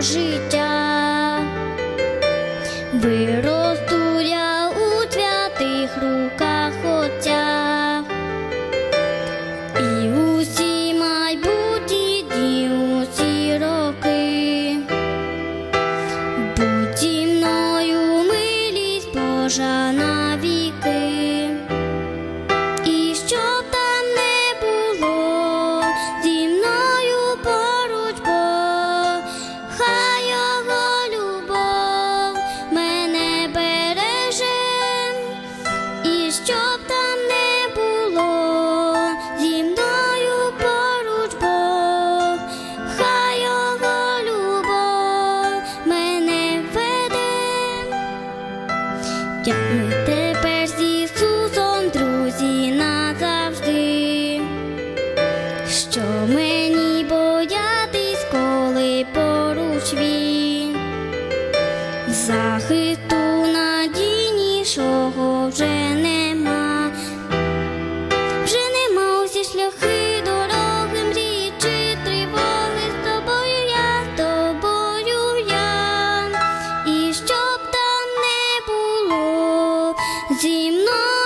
життя, виросту я у твятих руках отця і усі майбутні дні, усі роки, будь мною милість Божа. Як ми тепер з Ісусом, друзі, назавжди, що мені боятись, коли поруч він захисту надійнішого вже. зі мною.